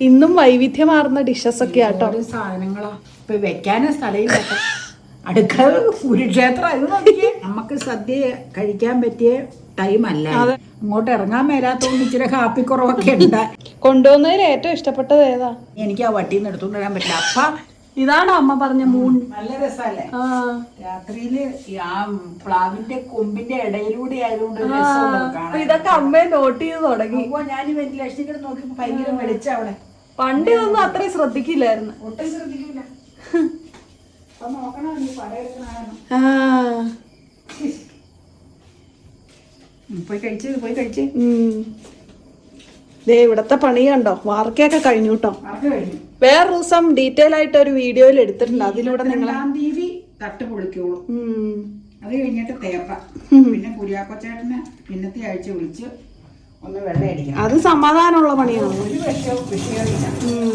ഇന്നും വൈവിധ്യമാർന്ന ഡിഷസ് ഒക്കെ ആട്ടോ സാധനങ്ങളോ. സാധനങ്ങളാ ഇപ്പൊ വെക്കാനും സ്ഥലമില്ല. അടുക്കള കുരുക്ഷേത്രം നമുക്ക് സദ്യ കഴിക്കാൻ പറ്റിയ ടൈം അല്ല ഇങ്ങോട്ട് അങ്ങോട്ട് ഇറങ്ങാൻ മേലാത്തോണ്ട് ഇച്ചിരി ഹാപ്പി കുറവൊക്കെ ഉണ്ട്. കൊണ്ടുവന്നതിൽ ഏറ്റവും ഇഷ്ടപ്പെട്ടത് ഏതാ? എനിക്ക് ആ വട്ടിയിൽ നിന്ന് എടുത്തുകൊണ്ട് വരാൻ പറ്റില്ല. അപ്പ ഇതാണ് അമ്മ പറഞ്ഞ മൂൺ. നല്ല രസമല്ലേ? ആ. രാത്രിയിൽ ആ പ്ലാവിന്റെ കൊമ്പിന്റെ ഇടയിലൂടെ ആയതുകൊണ്ട് ഇതൊക്കെ അമ്മയെ നോട്ട് ചെയ്ത് തുടങ്ങി. അപ്പൊ ഞാൻ ഈ വെന്റിലേഷൻ നോക്കി ഭയങ്കര വെളിച്ച അവിടെ. പണ്ട് ഒന്നും അത്ര ശ്രദ്ധിക്കില്ലായിരുന്നു. ഒട്ടും ശ്രദ്ധിക്കില്ല. പോയി കഴിച്ച് പോയി കഴിച്ച്. ദേ ഇവിടത്തെ പണി കണ്ടോ? വാർക്കയൊക്കെ കഴിഞ്ഞു കേട്ടോ വേറെ ദിവസം ഡീറ്റെയിൽ ആയിട്ട് ഒരു വീഡിയോയിൽ എടുത്തിട്ടുണ്ട്. അതിലൂടെ നിങ്ങൾ തീയതി തട്ട് പൊളിക്കോളൂ അത് കഴിഞ്ഞിട്ട് തേപ്പ. പിന്നെ കുര്യാക്കോച്ചേട്ടനെ പിന്നത്തെ ആഴ്ച വിളിച്ച് ഒന്ന് അത് സമാധാനമുള്ള പണിയാണ്. ഒരു വിഷയവും വിഷയമില്ല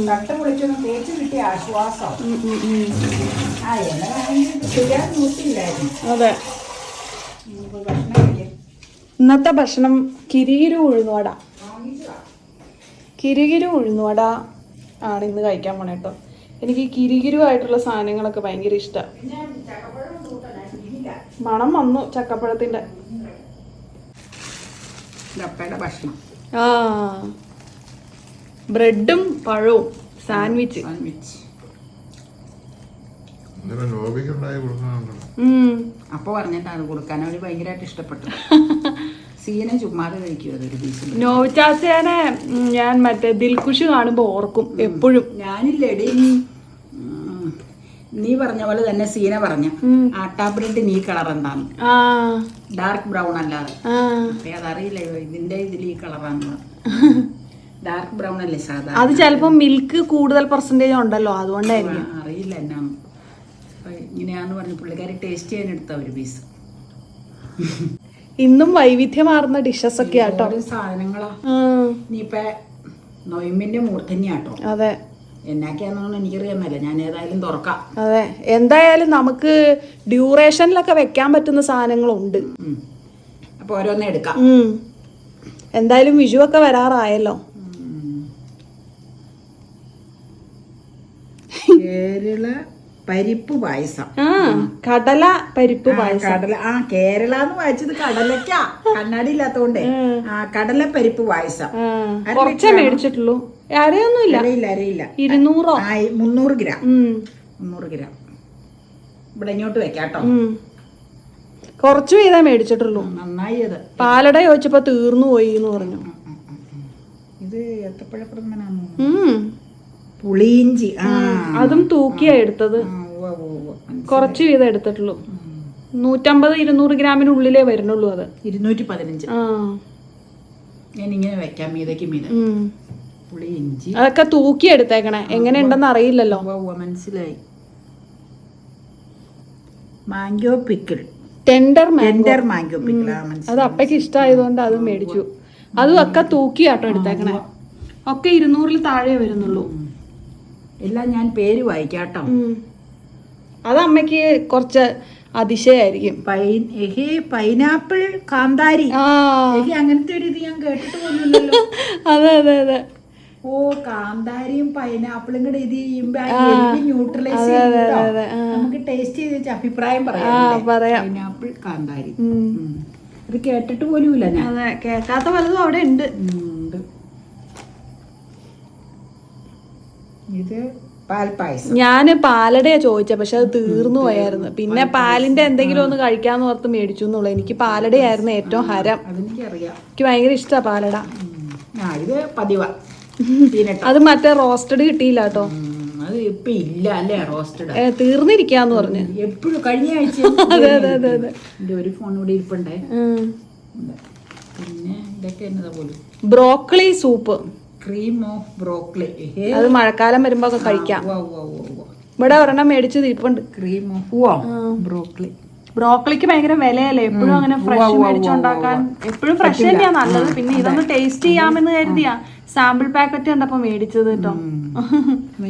തട്ട് പൊളിച്ചൊന്ന് തേച്ച് കിട്ടിയ ആശ്വാസം ഉം, ഉം, ഉം. ആ എന്നതാണെങ്കിൽ ചെയ്യാൻ നോക്കിയില്ലായിരുന്നു. അതെ. ഇനിയിപ്പോ ഇന്നത്തെ ഭക്ഷണം കിരികിരു ഉഴുന്നുവട. കിരികിരു ഉഴുന്നുവട ആണ് ഇന്ന് കഴിക്കാൻ പോണേ കേട്ടോ എനിക്ക് കിരികിരു ആയിട്ടുള്ള സാധനങ്ങളൊക്കെ ഭയങ്കര ഇഷ്ടമാണ് മണം വന്നു ചക്കപ്പഴത്തിന്റെ. അപ്പയുടെ ഭക്ഷണം. ആ. ബ്രെഡും പഴവും സാൻഡ്വിച്ച് സാൻഡ്വിച്ച്. അപ്പൊ പറഞ്ഞിട്ടാണ് കൊടുക്കാൻ. അവർ ഭയങ്കരമായിട്ട് ഇഷ്ടപ്പെട്ടു. സീനെ ചുമ്മാതെ കഴിക്കും അതൊരു പീസ് ഞാൻ മറ്റേ ദിൽഖുഷ് കാണുമ്പോ ഓർക്കും എപ്പോഴും. ഞാനില്ലേടി നീ പറഞ്ഞ പോലെ തന്നെ സീന പറഞ്ഞ. ആ ടാബ്ലറ്റ് നീ കളർ എന്താന്ന്. ആ. ഡാർക്ക് ബ്രൗൺ അല്ലാതെ. അതറിയില്ല ഇതിന്റെ ഇതിൽ ഈ കളറാണ് ഡാർക്ക് ബ്രൗൺ അല്ലേ സാധാരണ അത് ചിലപ്പോ മിൽക്ക് കൂടുതൽ പെർസെന്റേജ് ഉണ്ടല്ലോ അതുകൊണ്ടായിരിക്കും. അറിയില്ല എന്നാണ് ഇങ്ങനെയാന്ന് പറഞ്ഞു പുള്ളിക്കാരി ടേസ്റ്റ് ചെയ്യാൻ എടുത്ത ഒരു പീസ് ഇന്നും വൈവിധ്യമാർന്ന ഡിഷസ് ഒക്കെ ആട്ടോ. സാധനങ്ങളാ. നീ ഇപ്പൊ നൊയമ്പിന്റെ മൂർധന്യാട്ടോ അതെ. എന്നാക്കിയാന്നൊന്നും എനിക്കറിയാൻ മേല ഞാൻ ഏതായാലും തുറക്കാം അതെ എന്തായാലും നമുക്ക് ഡ്യൂറേഷനിലൊക്കെ വെക്കാൻ പറ്റുന്ന സാധനങ്ങളുണ്ട്. അപ്പൊ ഓരോന്നേ എടുക്കാം ഉം. എന്തായാലും വിഷു ഒക്കെ വരാറായല്ലോ. കേരള പരിപ്പ് പായസം. ആ കടല പരിപ്പ് പായസം. കടല ആ കേരള എന്ന് വായിച്ചത് കടലക്ക. കണ്ണാടി ഇല്ലാത്തോണ്ടേ ആ. കടല പരിപ്പ് പായസം. കുറച്ചേ മേടിച്ചിട്ടുള്ളൂ. അരയൊന്നുമില്ല. അറിയില്ല അറിയില്ല ഇരുന്നൂറോ? ആ ഈ മുന്നൂറ് ഗ്രാം. മുന്നൂറ് ഗ്രാം. ഇവിടെ ഇങ്ങോട്ട് വെക്കാട്ടോ. കുറച്ചു വീതേ മേടിച്ചിട്ടുള്ളൂ. നന്നായി അത്. പാലട ചോദിച്ചപ്പോ തീർന്നു പോയി എന്ന് പറഞ്ഞു. ഇത് ഏത്തപ്പഴപ്രഥമനാണോ ഉം. പുളിയിഞ്ചി. അതും തൂക്കിയാ എടുത്തത്. കുറച്ച് വീതം എടുത്തിട്ടുള്ളൂ. നൂറ്റമ്പത് ഇരുന്നൂറ് ഗ്രാമിനുള്ളിലേ വരുന്നുള്ളൂ അത്. ഇരുന്നൂറ്റി പതിനഞ്ച് ഞാനിങ്ങനെ വെക്കാം മീതയ്ക്ക് മീത. പുളിയിഞ്ചി. അതൊക്കെ തൂക്കി എടുത്തേക്കണേ. എങ്ങനെ ഉണ്ടെന്ന് അറിയില്ലല്ലോ. മനസ്സിലായി. Mango pickle. Tender tender mango pickle. അത് അപ്പയ്ക്ക് ഇഷ്ടമായതുകൊണ്ട് അത് മേടിച്ചു. അതും ഒക്കെ തൂക്കി തൂക്കിയാട്ടോ എടുത്തേക്കണേ. ഒക്കെ ഇരുന്നൂറിൽ താഴെ വരുന്നുള്ളൂ. എല്ലാം ഞാൻ പേര് വായിക്കാട്ടോ. അത് അമ്മയ്ക്ക് കുറച്ച് അതിശയായിരിക്കും. പൈൻ എഹി പൈനാപ്പിൾ കാന്താരി. എഹേ അങ്ങനത്തെ ഒരു ഇത് ഞാൻ കേട്ടിട്ട് അതെ അതെ അതെ. ഓ കാന്താരിയും പൈനാപ്പിളും കൂടെ ഇത് ന്യൂട്രലൈസ്. നമുക്ക് ടേസ്റ്റ് ചെയ്ത് വെച്ച് അഭിപ്രായം പറയാം പൈനാപ്പിൾ കാന്താരി. അത് കേട്ടിട്ട് പോലുമില്ല ഞാൻ. കേൾക്കാത്ത പലതും അവിടെ ഉണ്ട് ഉം, ഉണ്ട്. ഇത് പാൽപ്പായസം ഞാൻ പാലടയാ ചോദിച്ച പക്ഷെ അത് തീർന്നു പോയായിരുന്നു. പിന്നെ പാലിന്റെ എന്തെങ്കിലും ഒന്ന് കഴിക്കാന്ന് ഓർത്ത് മേടിച്ചു എന്നുള്ളു. എനിക്ക് പാലടയായിരുന്നു ഏറ്റവും ഹരം. അതെനിക്കറിയാം. എനിക്ക് ഭയങ്കര ഇഷ്ടാ പാലട. ആ ഇത് പതിവാ. അത് മറ്റേ റോസ്റ്റഡ് കിട്ടിയില്ല കേട്ടോ. അത് ഇപ്പൊ ഇല്ല അല്ലേ റോസ്റ്റഡ്. തീർന്നിരിക്കാന്ന് പറഞ്ഞു. എപ്പോഴും കഴിഞ്ഞ ആഴ്ച അതെ അതെ അതെ അതെ. ഒരു ഫോൺ കൂടി ഇരിപ്പുണ്ടേ. പിന്നെ ഇതൊക്കെ എന്നതാ പോലും? Broccoli soup. Cream of broccoli അത് മഴക്കാലം വരുമ്പോ ഒക്കെ കഴിക്കാം. ഇവിടെ ഒരെണ്ണം മേടിച്ച് തീപ്പുണ്ട് ക്രീം ഓഫ് ബ്രോക്ലി ബ്രോക്കളിക്ക് ഭയങ്കര വിലയല്ലേ? എപ്പോഴും അങ്ങനെ ഫ്രഷ് മേടിച്ചുണ്ടാക്കാൻ എപ്പോഴും ഫ്രഷ് തന്നെയാ നല്ലത്. പിന്നെ ഇതൊന്ന് ടേസ്റ്റ് ചെയ്യാമെന്ന് കരുതിയാ. സാമ്പിൾ പാക്കറ്റ് കണ്ടപ്പോ മേടിച്ചത് കേട്ടോ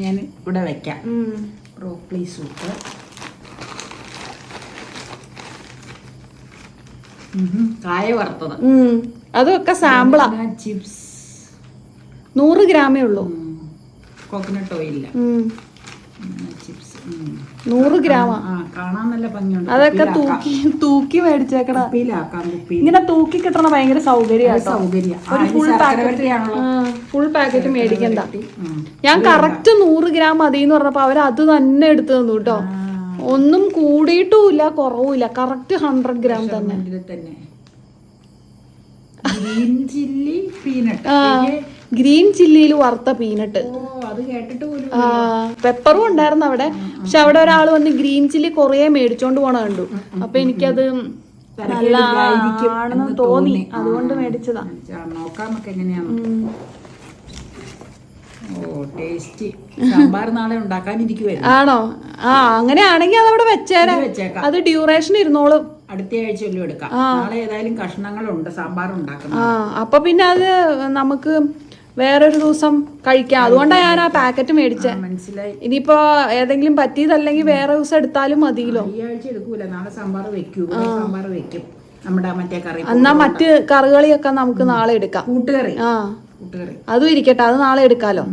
ഞാൻ ഇവിടെ വെക്കാം. ഉം. ബ്രോക്ലി സൂപ്പ് കായ വറുത്തത്. അതൊക്കെ സാമ്പിളാ ചിപ്സ് നൂറ് ഗ്രാമേ ഉള്ളൂ. Coconut oil. ചിപ്സ് നൂറ് ഗ്രാമാ. കാണാൻ നല്ല ഭംഗിയുണ്ട്. അതൊക്കെ തൂക്കി തൂക്കി കുപ്പി ഇങ്ങനെ തൂക്കി കിട്ടണ ഭയങ്കര സൗകര്യം ഫുൾ പാക്കറ്റ് മേടിക്കണ്ട. ഞാൻ കറക്റ്റ് നൂറ് ഗ്രാം മതി എന്ന് പറഞ്ഞപ്പോ അവർ അത് തന്നെ എടുത്തു തന്നു കേട്ടോ ഒന്നും കൂടിയിട്ടുമില്ല കുറവുമില്ല. കറക്റ്റ് ഹൺഡ്രഡ് ഗ്രാം തന്നെ. ഗ്രീൻ ചില്ലി പീനട്ട് ഗ്രീൻ ചില്ലിയിൽ വറുത്ത പീനട്ട്. പെപ്പറും ഉണ്ടായിരുന്നു അവിടെ. പക്ഷെ അവിടെ ഒരാൾ വന്ന് ഗ്രീൻ ചില്ലി കുറേ മേടിച്ചോണ്ട് പോണ കണ്ടു. അപ്പൊ എനിക്കത് നല്ല ആണെന്ന് തോന്നി. അതുകൊണ്ട് മേടിച്ചതാ. നോക്കാം എങ്ങനെയാണ്. ആണോ? ആ അങ്ങനെയാണെങ്കിൽ അതവിടെ വെച്ചേരാ. അത് ഡ്യൂറേഷൻ ഇരുന്നോളും. അടുത്ത ആഴ്ച എടുക്കാം. നാളെ ഏതായാലും കഷ്ണങ്ങളുണ്ട് സാമ്പാർ ഉണ്ടാക്കുന്നത്. ആ അപ്പൊ പിന്നെ അത് നമുക്ക് വേറൊരു ദിവസം കഴിക്കാം. അതുകൊണ്ടാണ് ഞാൻ ആ പാക്കറ്റ് മേടിച്ചത് മനസ്സിലായി. ഇനിയിപ്പോ ഏതെങ്കിലും പറ്റിയതല്ലെങ്കിൽ വേറെ ദിവസം എടുത്താലും മതിയല്ലോ. ഈ ആഴ്ച എടുക്കൂല. നാളെ സാമ്പാർ വെക്കൂ. ഇവിടെ സാമ്പാർ വെക്കും. നമ്മുടെ മറ്റേ കറി എന്നാ മറ്റ് കറികളിയൊക്കെ നമുക്ക് നാളെ എടുക്കാം. കൂട്ടുകറി. ആ. കൂട്ടുകറി. അതും ഇരിക്കട്ടെ. അത് നാളെ എടുക്കാലോ.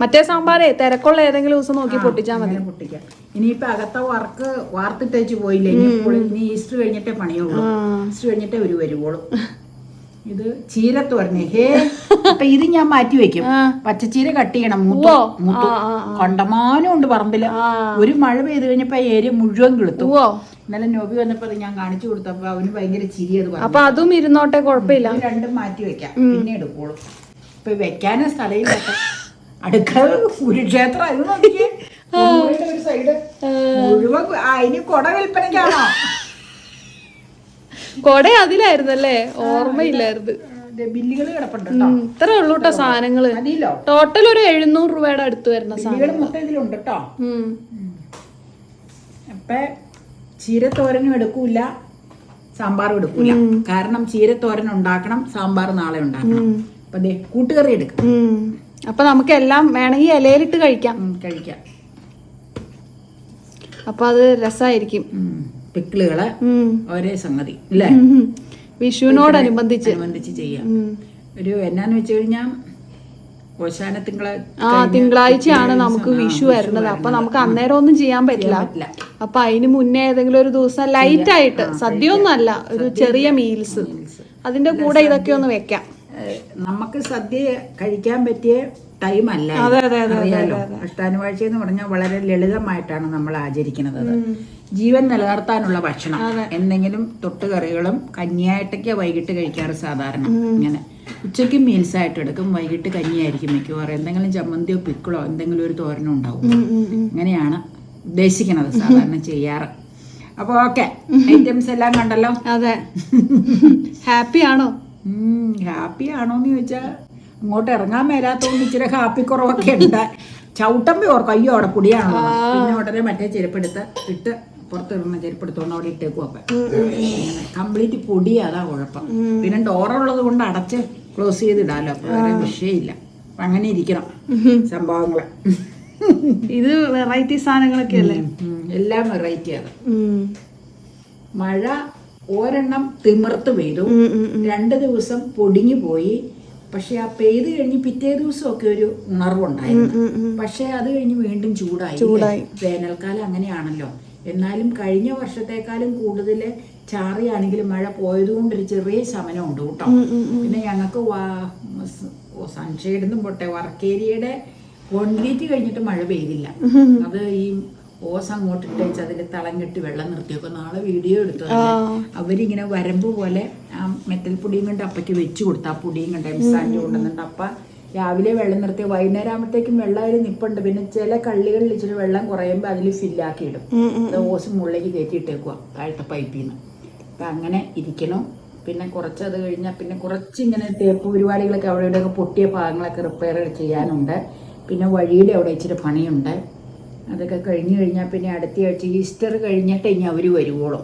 മറ്റേ സാമ്പാറേ തിരക്കുള്ള ഏതെങ്കിലും ദിവസം നോക്കി പൊട്ടിച്ചാ മതി. ഇനിയിപ്പൊ പൊട്ടിക്കാം. ഇനിയിപ്പോ അകത്തെ വർക്ക് വാർത്തിട്ടേച്ച് പോയില്ലേ? ഇനി ഈസ്റ്റർ കഴിഞ്ഞിട്ടേ പണിയുള്ളൂ. ഈസ്റ്റർ കഴിഞ്ഞിട്ടേ ഒരു വരുവോളൂ. ഇത് ചീരത്തോരനെ ഹേ അപ്പൊ ഇത് ഞാൻ മാറ്റി വെക്കും. പച്ചച്ചീര കട്ട് ചെയ്യണം. മൂത്തു മൂത്തു. കണ്ടമാനം ഉണ്ട് പറമ്പിൽ. ഒരു മഴ പെയ്ത് കഴിഞ്ഞപ്പോ ഏരിയ മുഴുവൻ കിളുത്തു. ഇന്നലെ നോബി വന്നപ്പോ ഞാൻ കാണിച്ചു കൊടുത്തപ്പോ അവന് ഭയങ്കര ചിരി അത് അപ്പൊ അതും ഇരുന്നോട്ടെ കുഴപ്പമില്ല. രണ്ടും മാറ്റി വെക്കാം. പിന്നെ എടുക്കോളൂ ഇപ്പൊ വെക്കാനും സ്ഥലയില്ല അടുക്കള കുരുക്ഷേത്രം ഒരു സൈഡ് മുഴുവൻ അതിന് കൊട വിൽപ്പനയ്ക്കാണോ? കൊട അതിലായിരുന്നല്ലേ? ഓർമ്മയില്ലായിരുന്നു. ഇത്ര ഉള്ളു കേട്ടോ സാധനങ്ങൾ. ടോട്ടൽ ഒരു എഴുന്നൂറ് രൂപയുടെ അടുത്ത് വരുന്ന സാധനം. ബില്ലുകൾ ഇതിലുണ്ട് കേട്ടോ. ഉം. അപ്പൊ ചീരത്തോരനും എടുക്കൂല സാമ്പാറും എടുക്കൂല. കാരണം ചീരത്തോരൻ ഉണ്ടാക്കണം സാമ്പാർ നാളെ ഉണ്ടാക്കണം. അപ്പൊ കൂട്ടുകറി എടുക്കും. അപ്പൊ നമുക്ക് എല്ലാം വേണമെങ്കിൽ ഇലയിലിട്ട് കഴിക്കാം. കഴിക്കാം. അപ്പൊ അത് രസമായിരിക്കും. പിക്കിളുകൾ. ഒരേ സംഗതി അല്ലേ. വിഷുവിനോടനുബന്ധിച്ച് അനുബന്ധിച്ച്. ചെയ്യാം. ഒരു എന്നാന്ന് വെച്ച് കഴിഞ്ഞാൽ ഓശാന തിങ്കള ആ തിങ്കളാഴ്ചയാണ് നമുക്ക് വിഷു വരുന്നത്. അപ്പൊ നമുക്ക് അന്നേരം ഒന്നും ചെയ്യാൻ പറ്റില്ല. അപ്പൊ അതിന് മുന്നേ ഏതെങ്കിലും ഒരു ദിവസം ലൈറ്റ് ആയിട്ട് സദ്യ ഒന്നും അല്ല ഒരു ചെറിയ മീൽസ് അതിന്റെ കൂടെ ഇതൊക്കെ ഒന്ന് വെക്കാം. നമുക്ക് സദ്യ കഴിക്കാൻ പറ്റിയ ടൈം അല്ല അറിയാലോ? അഷ്ടാനുവാഴ്ച എന്ന് പറഞ്ഞാൽ വളരെ ലളിതമായിട്ടാണ് നമ്മൾ ആചരിക്കുന്നത്. ജീവൻ നിലനിർത്താനുള്ള ഭക്ഷണം. എന്തെങ്കിലും തൊട്ടുകറികളും കഞ്ഞിയായിട്ടൊക്കെ വൈകിട്ട് കഴിക്കാറ് സാധാരണ. ഇങ്ങനെ ഉച്ചയ്ക്ക് മീൽസ് ആയിട്ട് എടുക്കും. വൈകിട്ട് കഞ്ഞിയായിരിക്കും മിക്കവാറും. എന്തെങ്കിലും ചമ്മന്തിയോ പിക്കിളോ എന്തെങ്കിലും ഒരു തോരനോ ഉണ്ടാവും. അങ്ങനെയാണ് ഉദ്ദേശിക്കുന്നത് സാധാരണ ചെയ്യാറ്. അപ്പൊ ഓക്കെ ഐറ്റംസ് എല്ലാം കണ്ടല്ലോ? അതെ. ഹാപ്പി ആണോ? ഹാപ്പി ആണോന്ന് ചോദിച്ചാ അങ്ങോട്ട് ഇറങ്ങാൻ മേലാത്തോണ്ട് ഇച്ചിരി ഹാപ്പി കുറവൊക്കെ ഉണ്ട്. ചവിട്ടമ്പി ഓർക്കും. അയ്യോ അവിടെ പൊടിയാണോ പിന്നെ ഉടനെ മറ്റേ ചെരുപ്പെടുത്ത് ഇട്ട് പുറത്തിടുന്ന ചെരുപ്പെടുത്തോണ്ട് അവിടെ ഇട്ടേക്കും അപ്പൊ. കംപ്ലീറ്റ് പൊടി അതാ കുഴപ്പം. പിന്നെ ഡോറുള്ളത് കൊണ്ട് അടച്ച് ക്ലോസ് ചെയ്തിടാലോ. അപ്പൊ വേറെ വിഷയമില്ല. അപ്പൊ അങ്ങനെ ഇരിക്കണം. സംഭവങ്ങൾ. ഇത് വെറൈറ്റി സാധനങ്ങളൊക്കെ അല്ലേ? എല്ലാം വെറൈറ്റിയാണ്. മഴ ഒരെണ്ണം തിമിർത്ത് പെയ്തു. രണ്ട് ദിവസം പൊടിഞ്ഞു പോയി. പക്ഷെ ആ പെയ്ത് കഴിഞ്ഞ് പിറ്റേ ദിവസമൊക്കെ ഒരു ഉണർവുണ്ടായിരുന്നു. പക്ഷെ അത് കഴിഞ്ഞ് വീണ്ടും ചൂടായി. ചൂടായി. വേനൽക്കാലം അങ്ങനെയാണല്ലോ. എന്നാലും കഴിഞ്ഞ വർഷത്തെക്കാളും കൂടുതൽ ചാറിയാണെങ്കിൽ മഴ പോയതുകൊണ്ട് ഒരു ചെറിയ ഉണ്ട് കേട്ടോ. പിന്നെ ഞങ്ങൾക്ക് സൺഷെയ്ഡിന്നും പോട്ടെ വർക്ക് ഏരിയയുടെ കോൺക്രീറ്റ് കഴിഞ്ഞിട്ട് മഴ പെയ്തില്ല. അത് ഈ ഓസ് അങ്ങോട്ട് ഇട്ടേച്ച് അതിൽ തളം കെട്ടി വെള്ളം നിർത്തിയൊക്കെ നാളെ വീഡിയോ എടുത്തു. അവരിങ്ങനെ വരമ്പ് പോലെ ആ മെറ്റൽ പൊടിയും കണ്ട് അപ്പയ്ക്ക് വെച്ച് കൊടുത്തു ആ പൊടിയും കണ്ട് എംസാന്റെ കൊണ്ടുവന്നിട്ട് അപ്പ രാവിലെ വെള്ളം നിർത്തി വൈകുന്നേരം ആകുമ്പോഴത്തേക്കും വെള്ളം അതിൽ നിപ്പുണ്ട്. പിന്നെ ചില കള്ളികളിൽ ഇച്ചിരി വെള്ളം കുറയുമ്പോൾ അതിൽ ഫില്ലാക്കി ഇടും ഓസ് മുകളിലേക്ക് കയറ്റി ഇട്ടേക്കുക താഴത്തെ പൈപ്പിൽ നിന്ന് അപ്പം അങ്ങനെ ഇരിക്കണം. പിന്നെ കുറച്ച് അത് കഴിഞ്ഞാൽ പിന്നെ കുറച്ച് ഇങ്ങനെ തേപ്പ് പരിപാടികളൊക്കെ അവിടെ ഇവിടെയൊക്കെ പൊട്ടിയ ഭാഗങ്ങളൊക്കെ റിപ്പയർ ചെയ്യാനുണ്ട്. പിന്നെ വഴിയുടെ അവിടെ ഇച്ചിരി പണിയുണ്ട്. അതൊക്കെ കഴിഞ്ഞു കഴിഞ്ഞാൽ പിന്നെ അടുത്ത ആഴ്ച ഈസ്റ്റർ കഴിഞ്ഞിട്ട് ഇനി അവർ വരുവോളും.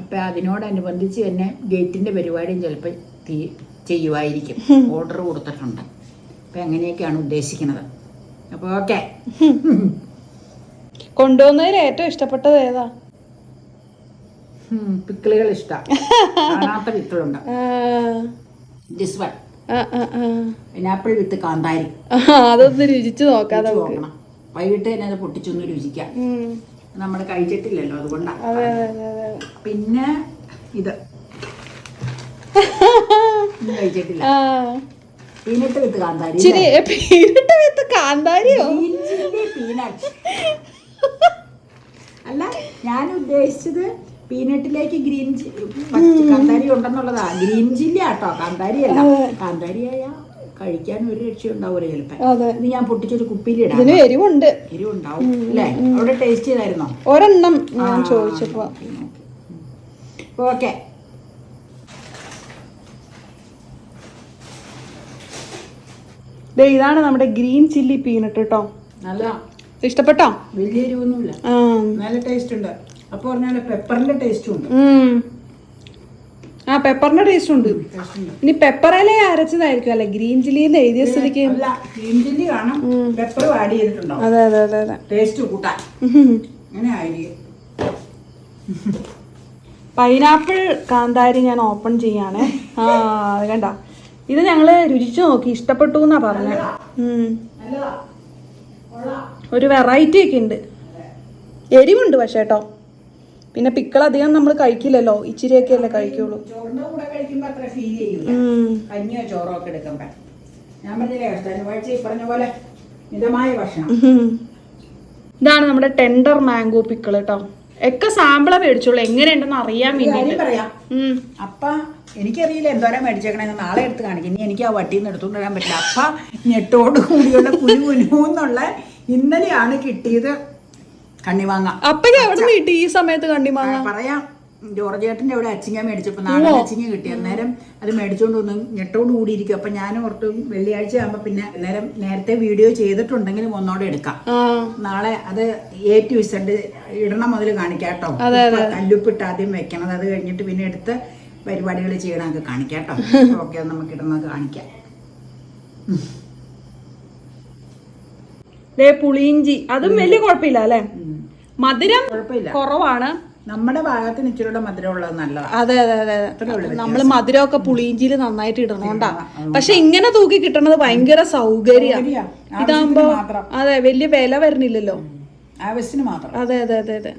അപ്പം അതിനോടനുബന്ധിച്ച് തന്നെ ഗേറ്റിന്റെ പരിപാടിയും ചിലപ്പോൾ തീ ചെയ്യുമായിരിക്കും ഓർഡർ കൊടുത്തിട്ടുണ്ട്. അപ്പം അങ്ങനെയൊക്കെയാണ് ഉദ്ദേശിക്കുന്നത്? അപ്പോൾ ഓക്കെ. കൊണ്ടുവന്നതിൽ ഏറ്റവും ഇഷ്ടപ്പെട്ടത് ഏതാ? പിക്കിളുകൾ ഇഷ്ടമാണ് വിത്തുകളുണ്ട് this one pineapple with kanthari. അതൊന്ന് രുചിച്ചു നോക്കാതെ നോക്കണം. വൈകിട്ട് തന്നെ അത് പൊട്ടിച്ചൊന്ന് രുചിക്കാം. നമ്മൾ കഴിച്ചിട്ടില്ലല്ലോ അതുകൊണ്ടാണ് അതെ അതെ അതെ അതെ. പിന്നെ ഇത്. കഴിച്ചിട്ടില്ല. പീനട്ട് വിത്ത് കാന്താരി ഇച്ചിരി പീരിട്ട് വിത്ത് കാന്താരിയോ? പീനട്ട്. അല്ല ഞാൻ ഉദ്ദേശിച്ചത് പീനട്ടിലേക്ക് ഗ്രീൻ കാന്താരി ഉണ്ടെന്നുള്ളതാ. ഗ്രീൻ ചില്ലി ആട്ടോ കാന്താരി അല്ല കാന്താരിയായ കഴിക്കാൻ ഒരു രക്ഷ ഉണ്ടാവൂല ചിലപ്പോ. ഇത് ഞാൻ പൊട്ടിച്ചൊരു കുപ്പിയിലിടാം എരിവുണ്ട്. എരിവുണ്ടാവും അല്ലേ? അവിടെ ടേസ്റ്റ് ചെയ്തായിരുന്നോ? ഒരെണ്ണം ഞാൻ ചോദിച്ചപ്പോ. ഓക്കെ. ദേ ഇതാണ് നമ്മുടെ ഗ്രീൻ ചില്ലി പീനട്ട് കേട്ടോ നല്ല ഇഷ്ടപ്പെട്ടോ? വലിയ എരിവൊന്നുമില്ല. നല്ല ടേസ്റ്റ് ഉണ്ട് അപ്പൊ പറഞ്ഞാൽ പെപ്പറിന്റെ ടേസ്റ്റും ഉണ്ട്. ആ പെപ്പറിന്റെ ടേസ്റ്റ് ഉണ്ട്. ഇനി പെപ്പർ ഇല അരച്ചതായിരിക്കും അല്ലെ? ഗ്രീൻ ചില്ലിന്ന് എഴുതിയ സ്ഥിതിക്ക് ഗ്രീൻ ചില്ലി കാണാം പെപ്പർ ആഡ് ചെയ്തിട്ടുണ്ടോ അതെ അതെ അതെ അതെ. ടേസ്റ്റ് കൂട്ടാൻ. ഉം. അങ്ങനെ ആയിരിക്കും പൈനാപ്പിൾ കാന്താരി ഞാൻ ഓപ്പൺ ചെയ്യാണ്. ആ അത് കണ്ട? ഇത് ഞങ്ങൾ രുചിച്ചു നോക്കി. ഇഷ്ടപ്പെട്ടു എന്നാ പറഞ്ഞത് ഒരു വെറൈറ്റി ഒക്കെ ഉണ്ട്. എരിവുണ്ട് പക്ഷേ കേട്ടോ. പിന്നെ പിക്കൾ അധികം നമ്മൾ കഴിക്കില്ലല്ലോ. ഇച്ചിരിയൊക്കെ അല്ലേ കഴിക്കുള്ളൂ. കഞ്ഞിയോ ചോറോ ഒക്കെ എടുക്കുമ്പോ. ഞാൻ പറഞ്ഞില്ലേ ശനിയാഴ്ച ഈ പറഞ്ഞ പോലെ മിതമായ ഭക്ഷണം. ഇതാണ് നമ്മുടെ ടെൻഡർ മാംഗോ പിക്കിൾ കേട്ടോ. ഒക്കെ സാമ്പിളാ മേടിച്ചോളൂ. എങ്ങനെയുണ്ടെന്ന് അറിയാൻ വേണ്ടി പറയാം. അപ്പ എനിക്കറിയില്ല എന്തോരം മേടിച്ചേക്കണേ നാളെ എടുത്ത് കാണിക്കും. ഇനി എനിക്ക് ആ വട്ടിയിൽ നിന്ന് എടുത്തുകൊണ്ട് വരാൻ പറ്റില്ല. അപ്പ ഞെട്ടോട് കൂടിയുള്ള കുരു കുനുന്നുള്ള ഇന്നലെയാണ് കിട്ടിയത് കണ്ണിമാങ്ങ. അപ്പഴേ അവിടെ നിന്ന് കിട്ടി? ഈ സമയത്ത് കണ്ണിമാങ്ങ? ആ, പറയാം ജോർജേട്ടന്റെ അവിടെ അച്ചിങ്ങ മേടിച്ചപ്പോൾ നാളെ അച്ചിങ്ങ കിട്ടി. അന്നേരം അത് മേടിച്ചുകൊണ്ട് വന്ന് ഞെട്ടോട് കൂടിയിരിക്കും അപ്പം ഞാൻ ഓർത്തു വെള്ളിയാഴ്ച ആകുമ്പോൾ പിന്നെ അന്നേരം നേരത്തെ വീഡിയോ ചെയ്തിട്ടുണ്ടെങ്കിലും ഒന്നോടെ എടുക്കാം. നാളെ അത് എ ടു ഇസഡ് ഇടണം മുതൽ കാണിക്കാം കേട്ടോ. കല്ലുപ്പിട്ട് ആദ്യം വെക്കണം അത് കഴിഞ്ഞിട്ട് പിന്നെ എടുത്ത് പരിപാടികൾ ചെയ്യണമൊക്കെ കാണിക്കാം കേട്ടോ. ഓക്കെ അത് നമുക്ക് ഇടുന്നത് കാണിക്കാം. പുളിയിഞ്ചി. അതും വലിയ കുഴപ്പമില്ല അല്ലേ? മധുരം കുഴപ്പമില്ല. കുറവാണ്. നമ്മുടെ ഭാഗത്തിന് ഇച്ചിരിയുടെ മധുരമുള്ളത് നല്ലതാണ് അതെ അതെ അതെ. നമ്മൾ മധുരമൊക്കെ പുളിയിഞ്ചിയിൽ നന്നായിട്ട് ഇടണോണ്ടാ. പക്ഷെ ഇങ്ങനെ തൂക്കി കിട്ടണത് ഭയങ്കര സൗകര്യ. ഇതാകുമ്പോ അതെ വലിയ വില വരുന്നില്ലല്ലോ. ആവശ്യത്തിന് മാത്രം. അതെ അതെ അതെ അതെ.